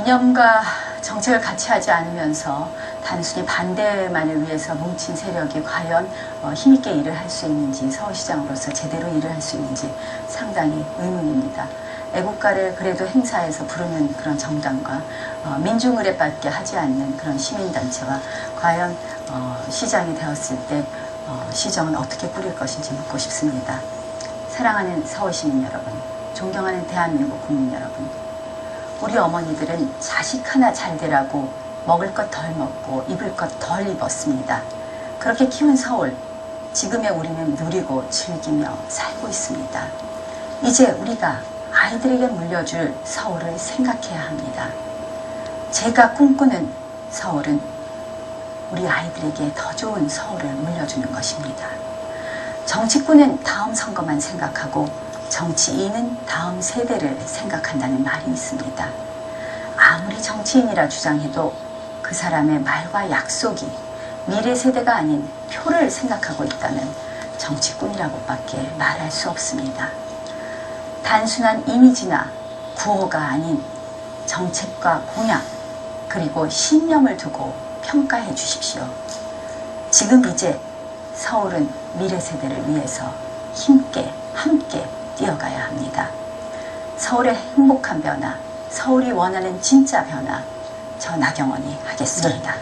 이념과 정책을 같이 하지 않으면서 단순히 반대만을 위해서 뭉친 세력이 과연 어, 힘있게 일을 할 수 있는지 서울시장으로서 제대로 일을 할 수 있는지 상당히 의문입니다. 애국가를 그래도 행사에서 부르는 그런 정당과 어, 민중 의례밖에 하지 않는 그런 시민단체와 과연 어, 시장이 되었을 때 어, 시정은 어떻게 꾸릴 것인지 묻고 싶습니다. 사랑하는 서울 시민 여러분, 존경하는 대한민국 국민 여러분, 우리 어머니들은 자식 하나 잘 되라고 먹을 것 덜 먹고 입을 것 덜 입었습니다. 그렇게 키운 서울, 지금의 우리는 누리고 즐기며 살고 있습니다. 이제 우리가 아이들에게 물려줄 서울을 생각해야 합니다. 제가 꿈꾸는 서울은 우리 아이들에게 더 좋은 서울을 물려주는 것입니다. 정치꾼은 다음 선거만 생각하고 정치인은 다음 세대를 생각한다는 말이 있습니다. 아무리 정치인이라 주장해도 그 사람의 말과 약속이 미래 세대가 아닌 표를 생각하고 있다면 정치꾼이라고밖에 말할 수 없습니다. 단순한 이미지나 구호가 아닌 정책과 공약 그리고 신념을 두고 평가해 주십시오. 지금 이제 서울은 미래 세대를 위해서 힘께 함께 뛰어가야 합니다. 서울의 행복한 변화, 서울이 원하는 진짜 변화, 저 나경원이 하겠습니다.